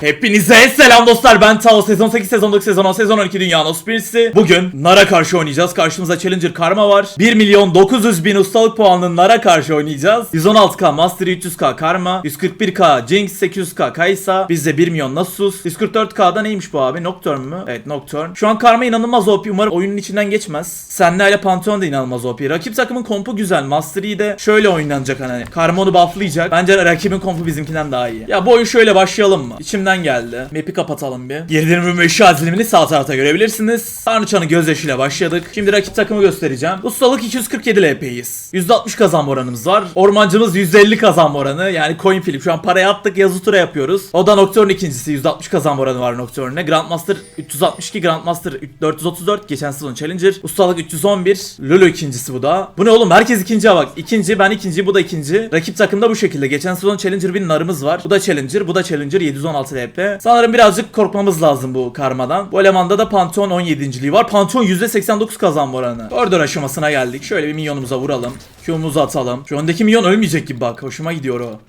Hepinize selam dostlar ben Tao. Sezon 8 sezon 9 sezon 10 sezon 12 Dünya Nos birisi. Bugün Nara karşı oynayacağız. Karşımızda Challenger Karma var. 1 milyon 900 bin ustalık puanlı Nara karşı oynayacağız. 116k Master 300k Karma. 141k Jinx 800k Kaysa. Bizde 1 milyon Nasus. 144k'da neymiş bu abi? Nocturne mü? Evet Nocturne. Şu an Karma inanılmaz OP umarım oyunun içinden geçmez. Senle ile Pantheon da inanılmaz OP Rakip takımın kompu güzel Master de şöyle oynanacak hani. Karma onu bufflayacak. Bence rakibin kompu bizimkinden daha iyi. Ya bu oyun şöyle başlayalım mı? İçimden geldi. Map'i kapatalım bir. Gerilerin ve meşhur dilimini sağ tarafta görebilirsiniz. Tanrıçanın gözyaşıyla başladık. Şimdi rakip takımı göstereceğim. Ustalık 247 LP'yiz. %60 kazanma oranımız var. Ormancımız %50 kazanma oranı. Yani coin flip. Şu an paraya attık yazı tura yapıyoruz. O da Nocturne ikincisi. %60 kazanma oranı var Nocturne'e. Grandmaster 362, Grandmaster 434. Geçen sezon Challenger. Ustalık 311. Lulu ikincisi bu da. Bu ne oğlum? Herkes ikinciye bak. İkinci, ben ikinci, bu da ikinci. Rakip takımda bu şekilde. Geçen sezon Challenger bir narımız var. Bu da Challenger, bu da Challenger 716 LP. Sanırım birazcık korkmamız lazım bu karmadan. Bu elemanda da Pantheon 17.liği var. Pantheon %89 kazanma oranı. Koridor aşamasına geldik. Şöyle bir minyonumuza vuralım. Q'muzu atalım. Şu öndeki minyon ölmeyecek gibi bak. Hoşuma gidiyor o.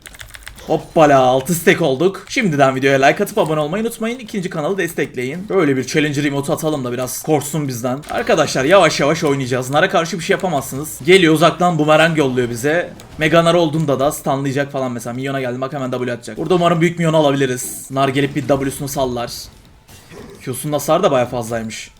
Hoppala 6 stack olduk. Şimdiden videoya like atıp abone olmayı unutmayın. İkinci kanalı destekleyin. Böyle bir challenger emote atalım da biraz korksun bizden. Arkadaşlar yavaş yavaş oynayacağız. Nara karşı bir şey yapamazsınız. Geliyor uzaktan bumerang yolluyor bize. Mega nar olduğunda da stunlayacak falan mesela. Minyona geldim bak hemen W atacak. Burada umarım büyük minyon alabiliriz. Nar gelip bir W'sunu sallar. Q'sunun hasarı da baya fazlaymış.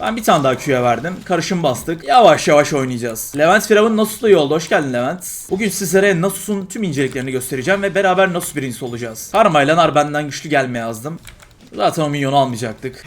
Ben bir tane daha Q'ya verdim. Karışım bastık. Yavaş yavaş oynayacağız. Levent Firavun Nasus'la iyi oldu. Hoş geldin Levent. Bugün sizlere Nasus'un tüm inceliklerini göstereceğim ve beraber Nasus birincisi olacağız. Karma ile Nar benden güçlü gelme yazdım. Zaten o minyonu almayacaktık.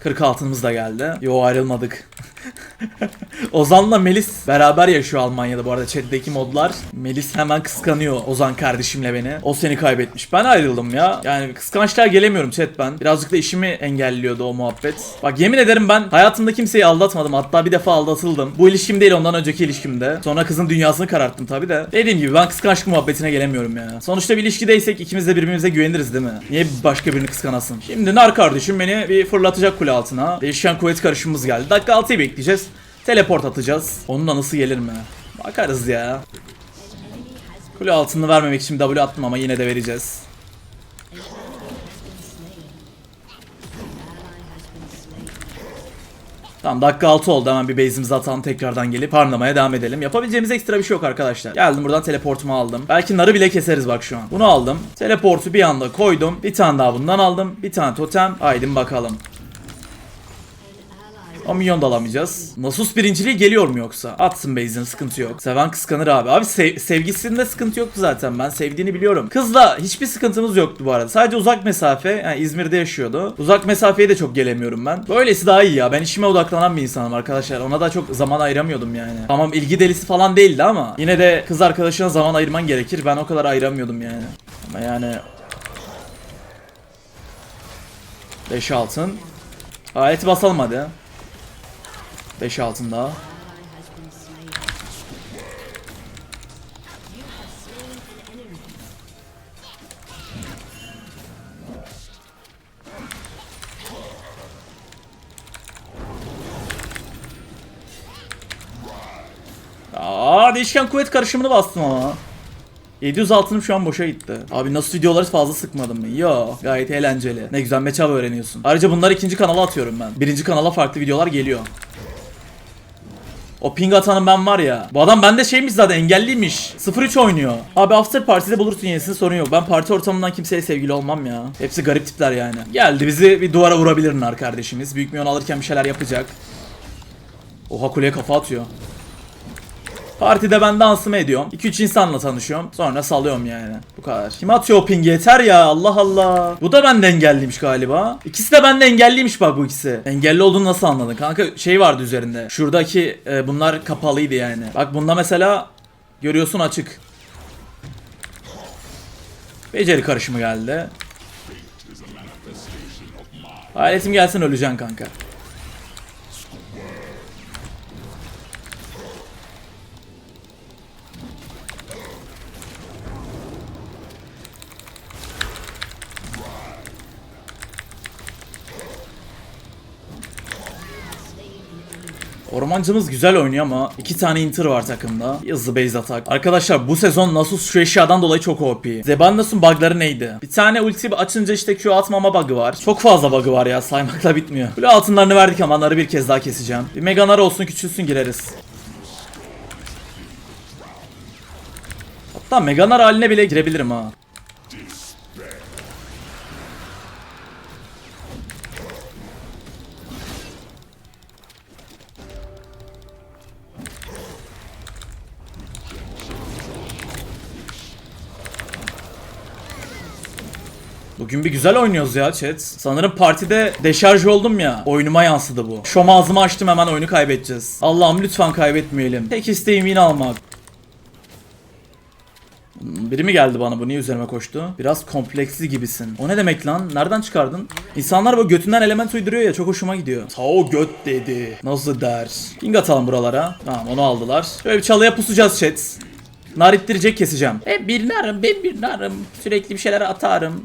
40 altınımız da geldi. Yo ayrılmadık. Ozan'la Melis beraber yaşıyor Almanya'da bu arada chat'teki modlar. Melis hemen kıskanıyor Ozan kardeşimle beni. O seni kaybetmiş. Ben ayrıldım ya. Yani kıskançlığa gelemiyorum chat ben. Birazcık da işimi engelliyordu o muhabbet. Bak yemin ederim ben hayatımda kimseyi aldatmadım. Hatta bir defa aldatıldım. Bu ilişkim değil ondan önceki ilişkimde. Sonra kızın dünyasını kararttım tabi de. Dediğim gibi ben kıskançlık muhabbetine gelemiyorum ya. Sonuçta bir ilişkideysek ikimiz de birbirimize güveniriz değil mi? Niye başka birini kıskanasın? Şimdi Nar kardeşim beni bir fırlatacak kule altına. Değişken kuvvet karışımımız geldi. Dakika 6'yı bekleyeceğiz. Teleport atacağız. Onun da nasıl gelir mi? Bakarız ya. Kule altını vermemek için W attım ama yine de vereceğiz. Tamam dakika 6 oldu hemen bir base'imizi atalım tekrardan gelip farmlamaya devam edelim. Yapabileceğimiz ekstra bir şey yok arkadaşlar. Geldim buradan teleportumu aldım. Belki narı bile keseriz bak şu an. Bunu aldım. Teleportu bir anda koydum. Bir tane daha bundan aldım. Bir tane totem. Haydi bakalım. O milyon da alamayacağız. Nasus birinciliği geliyor mu yoksa? Atsın base'in sıkıntı yok. Seven kıskanır abi. Abi sev- sevgisinde sıkıntı yoktu zaten. Ben sevdiğini biliyorum. Kızla hiçbir sıkıntımız yoktu bu arada. Sadece uzak mesafe. Yani İzmir'de yaşıyordu. Uzak mesafeye de çok gelemiyorum ben. Böylesi daha iyi ya. Ben işime odaklanan bir insanım arkadaşlar. Ona da çok zaman ayıramıyordum yani. Tamam ilgi delisi falan değildi ama yine de kız arkadaşına zaman ayırman gerekir. Ben o kadar ayıramıyordum yani. Ama yani 5 altın. Aleti basalım hadi. 5 altında. Aa değişken kuvvet karışımını bastım ama. 700 altınım şu an boşa gitti. Abi nasıl videoları fazla sıkmadım mı? Yo gayet eğlenceli. Ne güzel matchup öğreniyorsun. Ayrıca bunları ikinci kanala atıyorum ben. Birinci kanala farklı videolar geliyor. O ping atanın ben var ya. Bu adam bende şeymiş zaten engelliymiş. 0-3 oynuyor. Abi after partide bulursun yenisini sorun yok. Ben parti ortamından kimseye sevgili olmam ya. Hepsi garip tipler yani. Geldi bizi bir duvara vurabilir nar kardeşimiz. Büyük milyon alırken bir şeyler yapacak. Oha kuleye kafa atıyor. Partide ben dansımı ediyorum. 2-3 insanla tanışıyorum. Sonra salıyorum yani. Bu kadar. Kim atıyor o pingi? Yeter ya. Allah Allah. Bu da benden engelliymiş galiba. İkisi de benden engelliymiş bak bu ikisi. Engelli olduğunu nasıl anladın? Kanka şey vardı üzerinde. Şuradaki e, bunlar kapalıydı yani. Bak bunda mesela görüyorsun açık. Beceri karışımı geldi. Aletim gelsin öleceksin kanka. Ormancımız güzel oynuyor ama iki tane inter var takımda. Hızlı base atak. Arkadaşlar bu sezon Nasus şu eşyadan dolayı çok OP. Zebannas'ın bugları neydi? Bir tane ulti açınca işte Q atmama bug'ı var. Çok fazla bug'ı var ya saymakla bitmiyor. Böyle altınlarını verdik ama narı bir kez daha keseceğim. Bir mega nar olsun küçülsün gireriz. Hatta mega nar haline bile girebilirim ha. Bugün bir güzel oynuyoruz ya chat. Sanırım partide deşarj oldum ya. Oyunuma yansıdı bu. Şom ağzımı açtım hemen oyunu kaybedeceğiz. Allah'ım lütfen kaybetmeyelim. Tek isteğim yine almak. Hmm, Biri mi geldi bana bu niye üzerime koştu? Biraz kompleksli gibisin. O ne demek lan? Nereden çıkardın? İnsanlar böyle götünden element uyduruyor ya çok hoşuma gidiyor. Tao göt dedi. Nasıl der? King atalım buralara. Tamam onu aldılar. Şöyle bir çalıya pusacağız chat. Nar ittirecek keseceğim. Ben bir narım ben bir narım. Sürekli bir şeyler atarım.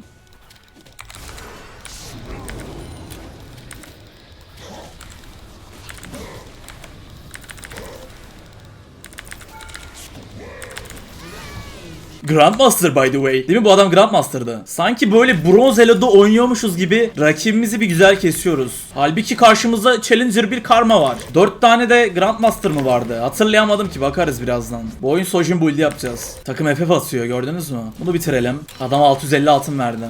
Grandmaster by the way. Değil mi bu adam Grandmaster'dı? Sanki böyle bronz elo'da oynuyormuşuz gibi rakibimizi bir güzel kesiyoruz. Halbuki karşımızda Challenger bir karma var. 4 tane de Grandmaster mı vardı? Hatırlayamadım ki bakarız birazdan. Bu oyun Sojin build yapacağız. Takım FF atıyor gördünüz mü? Bunu bitirelim. Adam 650 altın verdi.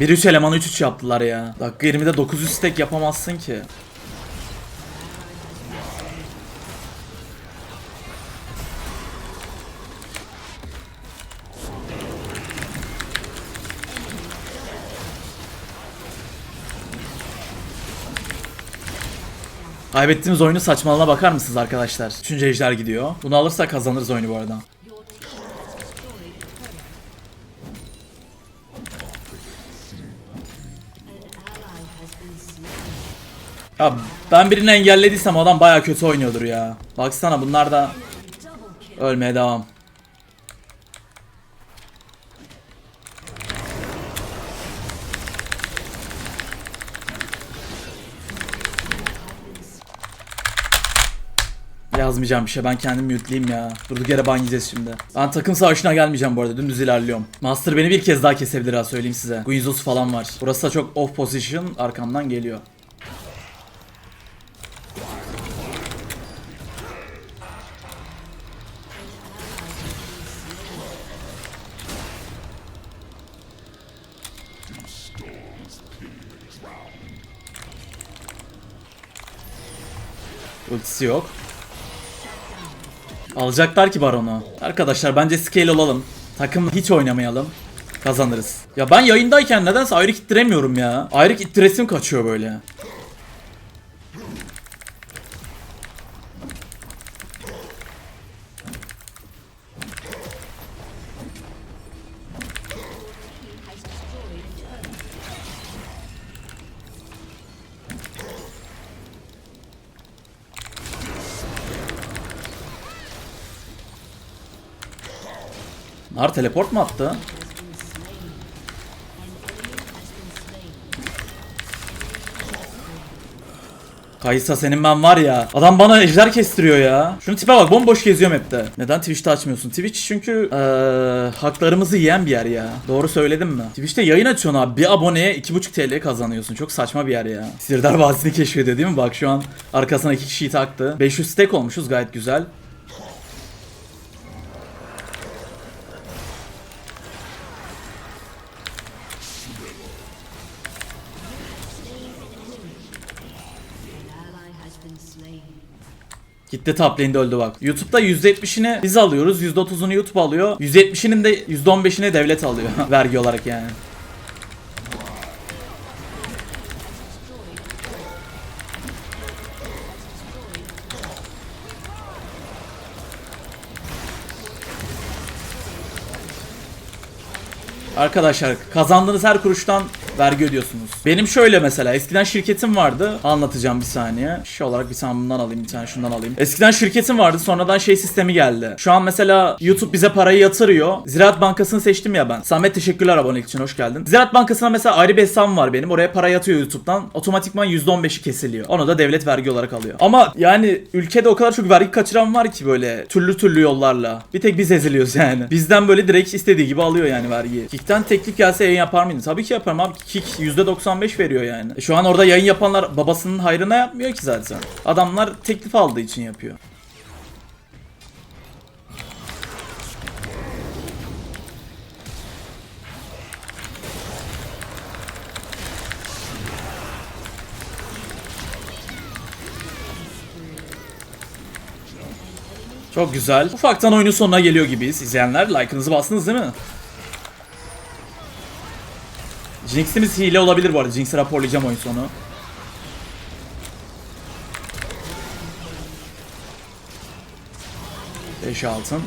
Bir 3 elemanı 3-3 yaptılar ya. Dakika 20'de 900 stack yapamazsın ki. Kaybettiğimiz oyunu saçmalığına bakar mısınız arkadaşlar? Üçüncü ejder gidiyor. Bunu alırsak kazanırız oyunu bu arada. Ya ben birini engellediysem adam baya kötü oynuyordur ya. Baksana bunlar da ölmeye devam. Yazmayacağım bir şey ben kendim mute'leyeyim ya. Durduk yere ban yiyeceğiz şimdi. Ben takım savaşına gelmeyeceğim bu arada dümdüz ilerliyorum. Master beni bir kez daha kesebilir ha söyleyeyim size. Guinzos falan var. Burası da çok off position arkamdan geliyor. Ultisi yok. Alacaklar ki baronu. Arkadaşlar bence scale olalım. Takım hiç oynamayalım. Kazanırız. Ya ben yayındayken nedense ayrık ittiremiyorum ya. Ayrık ittiresim kaçıyor böyle. Nar teleport mu attı? Kaysa senin ben var ya. Adam bana ejder kestiriyor ya. Şunu tipe bak bomboş geziyorum hep de. Neden Twitch'te açmıyorsun? Twitch çünkü eee, haklarımızı yiyen bir yer ya. Doğru söyledim mi? Twitch'te yayın açıyorsun abi. Bir aboneye 2,5 TL kazanıyorsun. Çok saçma bir yer ya. Sirdar Vadisi'ni keşfediyor değil mi? Bak şu an arkasına iki kişiyi taktı. 500 stack olmuşuz gayet güzel. Gitti top lane'de öldü bak. YouTube'da %70'ini biz alıyoruz. %30'unu YouTube alıyor. %70'inin de %15'ini devlet alıyor. Vergi olarak yani. Arkadaşlar kazandığınız her kuruştan vergi ödüyorsunuz. Benim şöyle mesela eskiden şirketim vardı. Anlatacağım bir saniye. Şey olarak bir tane bundan alayım bir tane şundan alayım. Eskiden şirketim vardı sonradan şey sistemi geldi. Şu an mesela YouTube bize parayı yatırıyor. Ziraat Bankası'nı seçtim ya ben. Samet teşekkürler abonelik için hoş geldin. Ziraat Bankası'na mesela ayrı bir hesabım var benim. Oraya para yatıyor YouTube'dan. Otomatikman %15'i kesiliyor. Onu da devlet vergi olarak alıyor. Ama yani ülkede o kadar çok vergi kaçıran var ki böyle türlü türlü yollarla. Bir tek biz eziliyoruz yani. Bizden böyle direkt istediği gibi alıyor yani vergiyi. Kick'ten teklif gelse yayın yapar mıydın? Tabii ki yaparım abi. Kick %95 veriyor yani. E şu an orada yayın yapanlar babasının hayrına yapmıyor ki zaten. Adamlar teklif aldığı için yapıyor. Çok güzel. Ufaktan oyunun sonuna geliyor gibiyiz. İzleyenler like'ınızı bastınız değil mi? Jinx'imiz hile olabilir bu arada. Jinx'i raporlayacağım oyun sonu. Beş altın.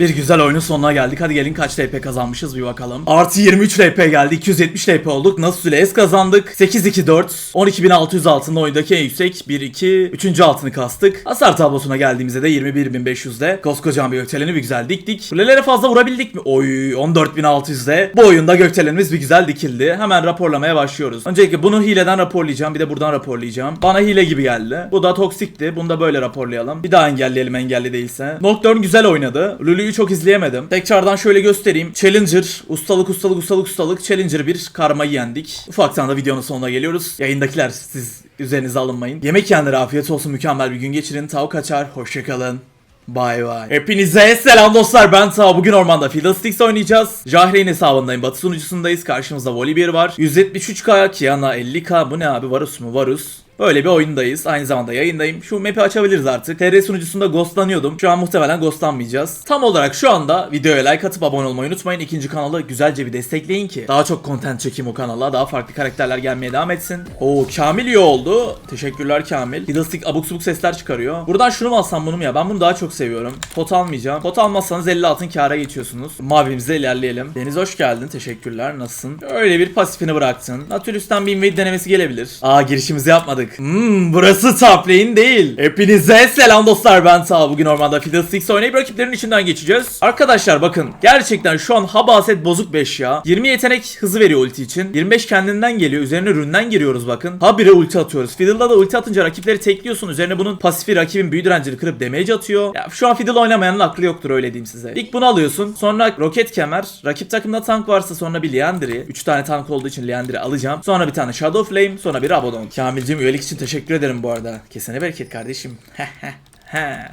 Bir güzel oyunun sonuna geldik. Hadi gelin kaç LP kazanmışız bir bakalım. Artı 23 LP geldi. 270 LP olduk. Nasıl süre S kazandık. 8-2-4. 12.600 altında oyundaki en yüksek. 1-2. 3. altını kastık. Hasar tablosuna geldiğimizde de 21.500'de. Koskocaman bir gökdeleni bir güzel diktik. Kulelere fazla vurabildik mi? Oy 14.600'de. Bu oyunda gökdelenimiz bir güzel dikildi. Hemen raporlamaya başlıyoruz. Öncelikle bunu hileden raporlayacağım. Bir de buradan raporlayacağım. Bana hile gibi geldi. Bu da toksikti. Bunu da böyle raporlayalım. Bir daha engelleyelim engelli değilse. Nocturne güzel oynadı. Lulu'yu çok izleyemedim. Tekrardan şöyle göstereyim. Challenger, ustalık ustalık ustalık ustalık. Challenger 1 karmayı yendik. Ufaktan da videonun sonuna geliyoruz. Yayındakiler siz üzerinize alınmayın. Yemek yiyenlere afiyet olsun. Mükemmel bir gün geçirin. Tavuk açar. Hoşçakalın. Bay bay. Hepinize selam dostlar ben Tao. Bugün ormanda Fiddlesticks oynayacağız. Jahreyn hesabındayım. Batı sunucusundayız. Karşımızda Volibear var. 173k, Kiana 50k. Bu ne abi? Varus mu? Varus. Böyle bir oyundayız. Aynı zamanda yayındayım. Şu map'i açabiliriz artık. TR sunucusunda ghostlanıyordum. Şu an muhtemelen ghostlanmayacağız. Tam olarak şu anda videoya like atıp abone olmayı unutmayın. İkinci kanalı güzelce bir destekleyin ki daha çok content çekeyim o kanala. Daha farklı karakterler gelmeye devam etsin. Oo Kamil iyi oldu. Teşekkürler Kamil. Fiddlestick abuk subuk sesler çıkarıyor. Buradan şunu mu alsam bunu mu ya? Ben bunu daha çok seviyorum. Pot almayacağım. Pot almazsanız 50 altın kâra geçiyorsunuz. Mavimize ilerleyelim. Deniz hoş geldin. Teşekkürler. Nasılsın? Öyle bir pasifini bıraktın. Natürüs'ten bir invade denemesi gelebilir. Aa girişimizi yapmadık. Hmm burası top lane değil. Hepinize selam dostlar ben Sağ. Bugün ormanda Fiddlesticks oynayıp rakiplerin içinden geçeceğiz. Arkadaşlar bakın gerçekten şu an habaset bozuk 5 ya. 20 yetenek hızı veriyor ulti için. 25 kendinden geliyor. Üzerine ründen giriyoruz bakın. Habire ulti atıyoruz. Fiddle'da da ulti atınca rakipleri tekliyorsun. Üzerine bunun pasifi rakibin büyü direncini kırıp damage atıyor. Ya şu an Fiddle oynamayanın aklı yoktur öyle diyeyim size. İlk bunu alıyorsun. Sonra roket kemer. Rakip takımda tank varsa sonra bir Liandry. 3 tane tank olduğu için Liandry alacağım. Sonra bir tane Shadow Flame. Sonra bir Rabadon. Kamilcim üyelik için teşekkür ederim bu arada. Kesene bereket kardeşim.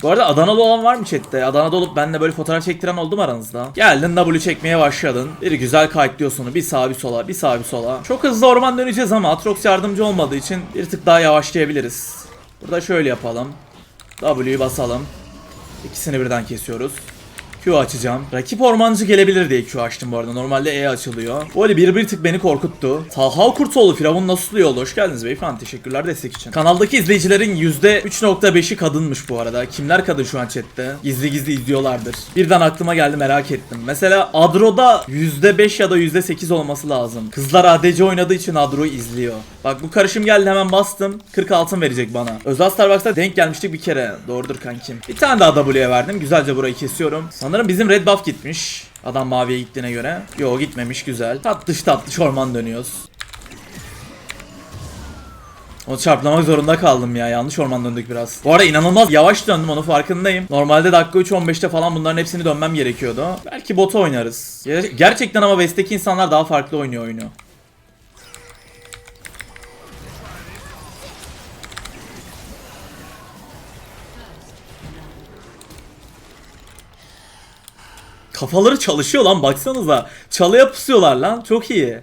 Bu arada Adanalı olan var mı chatte? Adana'da olup benimle böyle fotoğraf çektiren oldu mu aranızda? Geldin W çekmeye başladın. Bir güzel kayıtlıyorsun. Bir sağa bir sola, bir sağa bir sola. Çok hızlı orman döneceğiz ama Atrox yardımcı olmadığı için bir tık daha yavaşlayabiliriz. Burada şöyle yapalım. W'yu basalım. İkisini birden kesiyoruz. Q açacağım. Rakip ormancı gelebilir diye Q açtım bu arada. Normalde E açılıyor. Bu arada bir bir tık beni korkuttu. Talha Kurtoğlu Firavun nasıl yolu? Hoş geldiniz beyefendi. Teşekkürler destek için. Kanaldaki izleyicilerin %3.5'i kadınmış bu arada. Kimler kadın şu an chatte? Gizli gizli izliyorlardır. Birden aklıma geldi merak ettim. Mesela Adro'da %5 ya da %8 olması lazım. Kızlar ADC oynadığı için Adro'yu izliyor. Bak bu karışım geldi hemen bastım. 40 altın verecek bana. Özel Starbucks'ta denk gelmiştik bir kere. Doğrudur kankim. Bir tane daha W'ye verdim. Güzelce burayı kesiyorum. Sanırım bizim red buff gitmiş. Adam maviye gittiğine göre. Yo gitmemiş güzel. Tatlış tatlış orman dönüyoruz. Onu çarplamak zorunda kaldım ya. Yanlış orman döndük biraz. Bu arada inanılmaz yavaş döndüm onu farkındayım. Normalde dakika 3-15'te falan bunların hepsini dönmem gerekiyordu. Belki bota oynarız. Ger- Gerçekten ama West'teki insanlar daha farklı oynuyor oyunu. Kafaları çalışıyor lan baksanıza. Çalıya pusuyorlar lan. Çok iyi.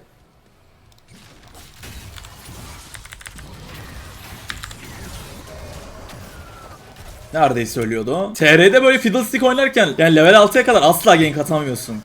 Neredeyse ölüyordu. TR'de böyle Fiddlestick oynarken yani level 6'ya kadar asla gank atamıyorsun.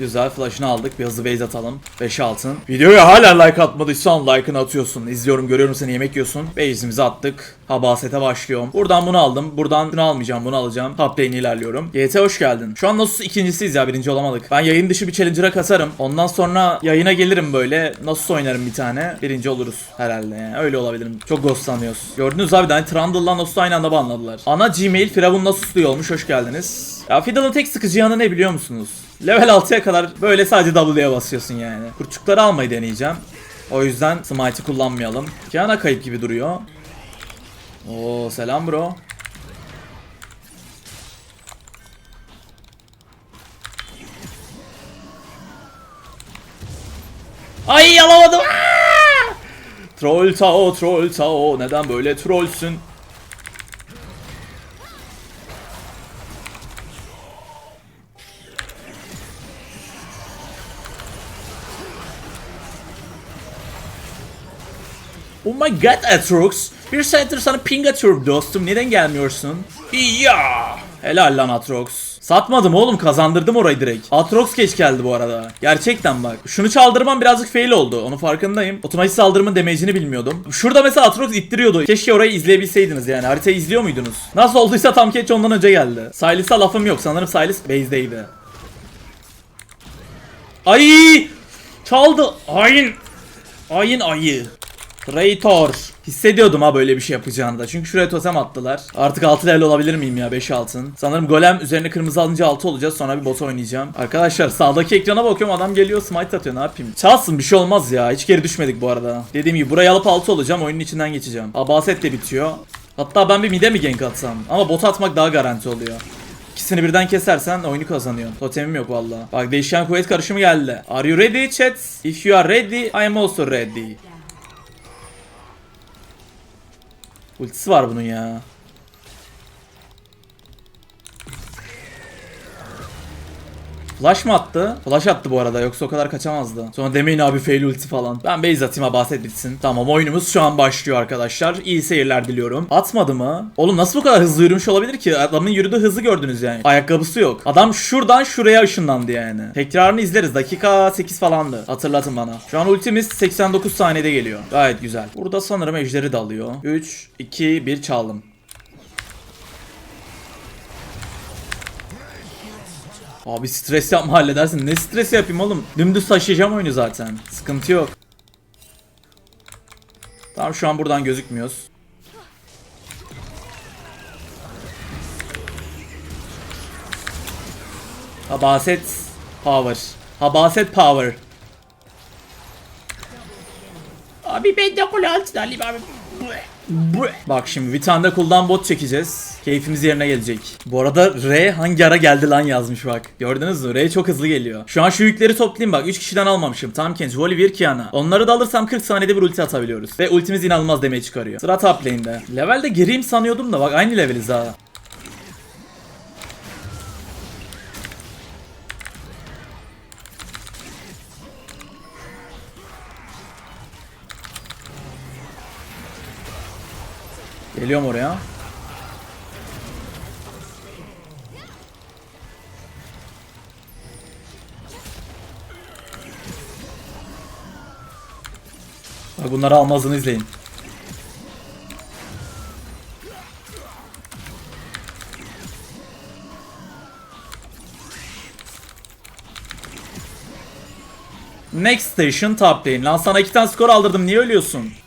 Güzel flash'ını aldık. Bir hızlı base atalım. 5 altın. Videoya hala like atmadıysan like'ını atıyorsun. İzliyorum görüyorum seni yemek yiyorsun. Base'imizi attık. Habasete başlıyorum. Buradan bunu aldım. Buradan şunu almayacağım bunu alacağım. Top ilerliyorum. GT hoş geldin. Şu an Nasus ikincisiyiz ya birinci olamadık. Ben yayın dışı bir challenger'a kasarım. Ondan sonra yayına gelirim böyle. Nasus oynarım bir tane. Birinci oluruz herhalde yani. Öyle olabilirim. Çok ghostlanıyoruz. Gördünüz abi hani Trundle'la Nasus'u aynı anda banladılar. Ana Gmail Firavun Nasus diye olmuş. Hoş geldiniz. Ya Fiddle'ın tek sıkıcı yanı ne biliyor musunuz? Level 6'ya kadar böyle sadece W'ye basıyorsun yani. Kurçukları almayı deneyeceğim. O yüzden Smite'ı kullanmayalım. Kiana kayıp gibi duruyor. Oo selam bro. Ay alamadım. Aa! Troll Tao, Troll Tao. Neden böyle trollsün? Oh my god Atrox. Bir saattir sana ping atıyorum dostum. Neden gelmiyorsun? Ya. Helal lan Atrox. Satmadım oğlum kazandırdım orayı direkt. Atrox geç geldi bu arada. Gerçekten bak. Şunu çaldırmam birazcık fail oldu. Onu farkındayım. Otomatik saldırımın damage'ini bilmiyordum. Şurada mesela Atrox ittiriyordu. Keşke orayı izleyebilseydiniz yani. Haritayı izliyor muydunuz? Nasıl olduysa tam catch ondan önce geldi. Silas'a lafım yok. Sanırım Silas base'deydi. Ay! Çaldı. Ayın. Ayın ayı. Traitor. Hissediyordum ha böyle bir şey yapacağını da. Çünkü şuraya totem attılar. Artık 6 level olabilir miyim ya 5 altın. Sanırım golem üzerine kırmızı alınca 6 olacağız. Sonra bir bot oynayacağım. Arkadaşlar sağdaki ekrana bakıyorum adam geliyor smite atıyor ne yapayım. Çalsın bir şey olmaz ya. Hiç geri düşmedik bu arada. Dediğim gibi burayı alıp 6 olacağım. Oyunun içinden geçeceğim. Abaset de bitiyor. Hatta ben bir mide mi gank atsam? Ama bot atmak daha garanti oluyor. İkisini birden kesersen oyunu kazanıyorsun. Totemim yok valla. Bak değişen kuvvet karışımı geldi. Are you ready chat? If you are ready, I am also ready. Ultisi var bunun ya. Flash mı attı? Flash attı bu arada yoksa o kadar kaçamazdı. Sonra demeyin abi fail ulti falan. Ben base atayım ha bahset bitsin. Tamam oyunumuz şu an başlıyor arkadaşlar. İyi seyirler diliyorum. Atmadı mı? Oğlum nasıl bu kadar hızlı yürümüş olabilir ki? Adamın yürüdüğü hızı gördünüz yani. Ayakkabısı yok. Adam şuradan şuraya ışınlandı yani. Tekrarını izleriz. Dakika 8 falandı. Hatırlatın bana. Şu an ultimiz 89 saniyede geliyor. Gayet güzel. Burada sanırım ejderi de alıyor. 3, 2, 1 çaldım. Abi stres yapma halledersin. Ne stres yapayım oğlum? Dümdüz taşıyacağım oyunu zaten. Sıkıntı yok. Tamam şu an buradan gözükmüyoruz. Habaset power. Habaset power. Abi ben de kule altına alayım abi. Bak şimdi bir tane de cooldown bot çekeceğiz. Keyfimiz yerine gelecek. Bu arada R hangi ara geldi lan yazmış bak. Gördünüz mü? R çok hızlı geliyor. Şu an şu yükleri toplayayım bak. 3 kişiden almamışım. Tam Kenji, Volibear, Kiana. Onları da alırsam 40 saniyede bir ulti atabiliyoruz. Ve ultimiz inanılmaz damage çıkarıyor. Sıra top lane'de. Levelde geriyim sanıyordum da bak aynı leveliz ha. Geliyorum oraya. Bak bunları almazını izleyin. Next station top lane. Lan sana iki tane skor aldırdım. Niye ölüyorsun?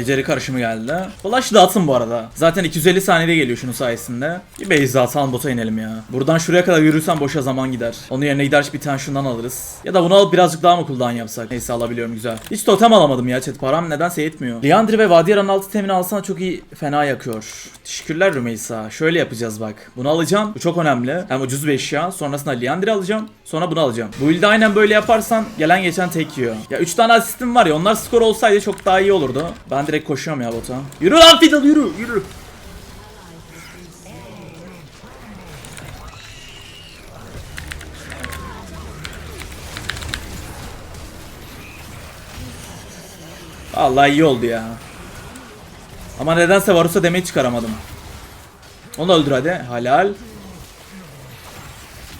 Beceri karışımı geldi. Flash da atın bu arada. Zaten 250 saniyede geliyor şunun sayesinde. Bir base atalım bota inelim ya. Buradan şuraya kadar yürürsen boşa zaman gider. Onun yerine gider bir tane şundan alırız. Ya da bunu alıp birazcık daha mı cooldown yapsak? Neyse alabiliyorum güzel. Hiç totem alamadım ya chat. Param nedense yetmiyor. Liandry ve Vadiera'nın altı temini alsana çok iyi fena yakıyor. Teşekkürler Rümeysa. Şöyle yapacağız bak. Bunu alacağım. Bu çok önemli. Hem ucuz bir eşya. Sonrasında Liandry alacağım. Sonra bunu alacağım. Bu ilde aynen böyle yaparsan gelen geçen tek yiyor. Ya 3 tane asistim var ya onlar skor olsaydı çok daha iyi olurdu. Ben direkt koşuyorum ya bota. Yürü lan Fiddle yürü yürü. Vallahi iyi oldu ya. Ama nedense Varus'a demeyi çıkaramadım. Onu öldür hadi. Halal.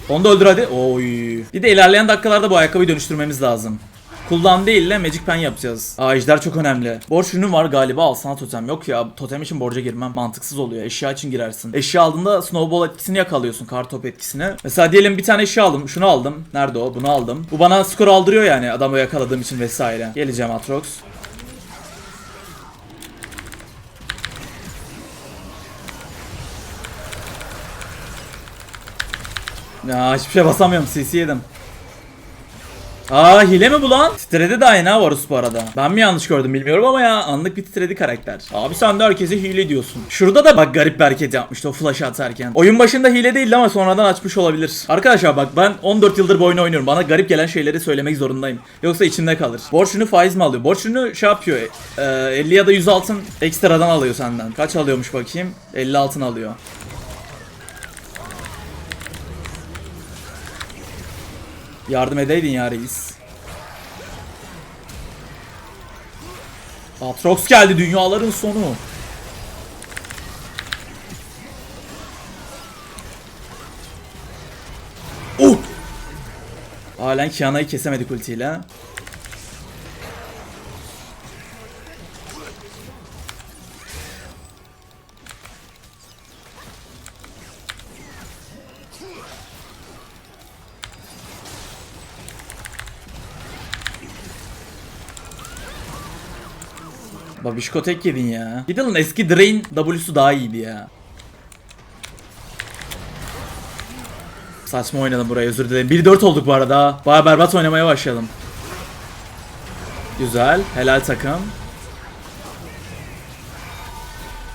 Onu da öldür hadi. Oy. Bir de ilerleyen dakikalarda bu ayakkabıyı dönüştürmemiz lazım. Cooldown değil de Magic Pen yapacağız. Aa çok önemli. Borç ürünü var galiba alsana totem. Yok ya totem için borca girmem mantıksız oluyor. Eşya için girersin. Eşya aldığında snowball etkisini yakalıyorsun. Kartop etkisini. Mesela diyelim bir tane eşya aldım. Şunu aldım. Nerede o? Bunu aldım. Bu bana skor aldırıyor yani adamı yakaladığım için vesaire. Geleceğim Atrox. Ya hiçbir şey basamıyorum. CC yedim. Aa hile mi bu lan? Titredi de aynı Varus bu arada. Ben mi yanlış gördüm bilmiyorum ama ya anlık bir titredi karakter. Abi sen de herkese hile diyorsun. Şurada da bak garip bir hareket yapmıştı o flash atarken. Oyun başında hile değildi ama sonradan açmış olabilir. Arkadaşlar bak ben 14 yıldır bu oyunu oynuyorum. Bana garip gelen şeyleri söylemek zorundayım. Yoksa içinde kalır. Borç ürünü faiz mi alıyor? Borç ürünü şey yapıyor. e, 50 ya da 100 altın ekstradan alıyor senden. Kaç alıyormuş bakayım? 50 altın alıyor. Yardım edeydin ya reis. Atrox geldi dünyaların sonu. Uh! Halen Kiana'yı kesemedik ultiyle. Babişko tek yedin ya. Fiddle'ın eski Drain W'su daha iyiydi ya. Saçma oynadım buraya özür dilerim. 1-4 olduk bu arada. Baya berbat oynamaya başladım. Güzel. Helal takım.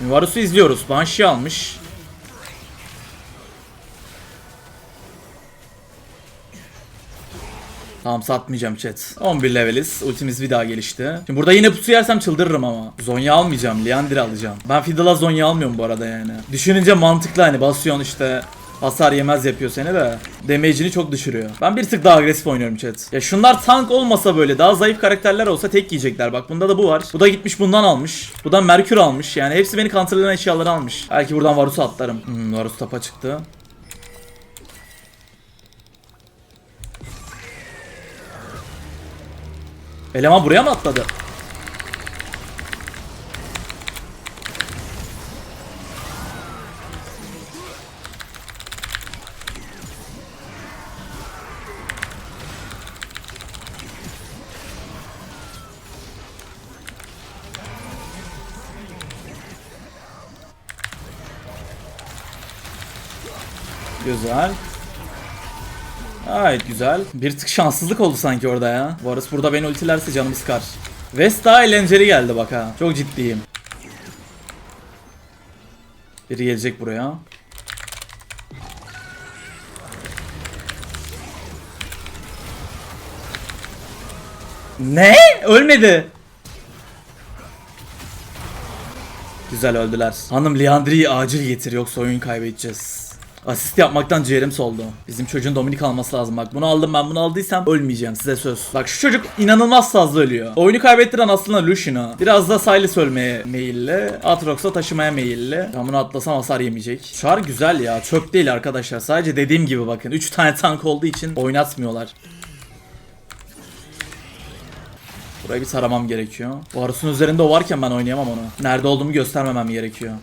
Varus'u izliyoruz. Banshee almış. Tamam satmayacağım chat. 11 leveliz. Ultimiz bir daha gelişti. Şimdi burada yine pusu yersem çıldırırım ama. Zonya almayacağım. Leandri alacağım. Ben Fiddle'a Zonya almıyorum bu arada yani. Düşününce mantıklı hani basıyorsun işte. Hasar yemez yapıyor seni de. Damage'ini çok düşürüyor. Ben bir tık daha agresif oynuyorum chat. Ya şunlar tank olmasa böyle daha zayıf karakterler olsa tek yiyecekler. Bak bunda da bu var. Bu da gitmiş bundan almış. Bu da Merkür almış. Yani hepsi beni counterlayan eşyaları almış. Belki buradan Varus'u atlarım. Hmm, Varus tapa çıktı. Eleman buraya mı atladı? Güzel. Gayet güzel. Bir tık şanssızlık oldu sanki orada ya. Varus burada beni ultilerse canımı sıkar. West daha eğlenceli geldi bak ha. Çok ciddiyim. Biri gelecek buraya. Ne? Ölmedi. Güzel öldüler. Hanım Leandri'yi acil getir yoksa oyun kaybedeceğiz. Asist yapmaktan ciğerim soldu. Bizim çocuğun Dominik alması lazım. Bak bunu aldım ben bunu aldıysam ölmeyeceğim size söz. Bak şu çocuk inanılmaz fazla ölüyor. Oyunu kaybettiren aslında Lucian'ı. Biraz da Sylas ölmeye meyilli. Atrox'a taşımaya meyilli. Ben bunu atlasam hasar yemeyecek. Char güzel ya. Çöp değil arkadaşlar. Sadece dediğim gibi bakın. 3 tane tank olduğu için oynatmıyorlar. Burayı bir taramam gerekiyor. Varus'un üzerinde o varken ben oynayamam onu. Nerede olduğumu göstermemem gerekiyor.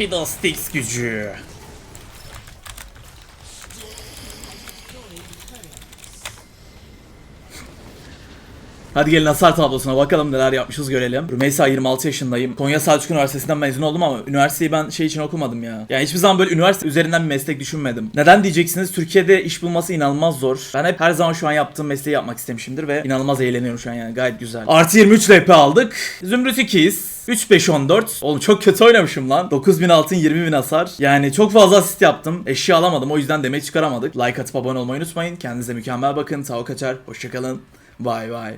Fiddlesticks gücü. Hadi gelin hasar tablosuna bakalım neler yapmışız görelim. Rümeysa 26 yaşındayım. Konya Selçuk Üniversitesi'nden mezun oldum ama üniversiteyi ben şey için okumadım ya. Yani hiçbir zaman böyle üniversite üzerinden bir meslek düşünmedim. Neden diyeceksiniz? Türkiye'de iş bulması inanılmaz zor. Ben hep her zaman şu an yaptığım mesleği yapmak istemişimdir ve inanılmaz eğleniyorum şu an yani gayet güzel. Artı 23 LP aldık. Zümrüt 2'yiz. 3 5 14. Oğlum çok kötü oynamışım lan. 9000 altın 20000 hasar. Yani çok fazla asist yaptım. Eşya alamadım o yüzden demek çıkaramadık. Like atıp abone olmayı unutmayın. Kendinize mükemmel bakın. Tao kaçar. Hoşçakalın. Bye bye.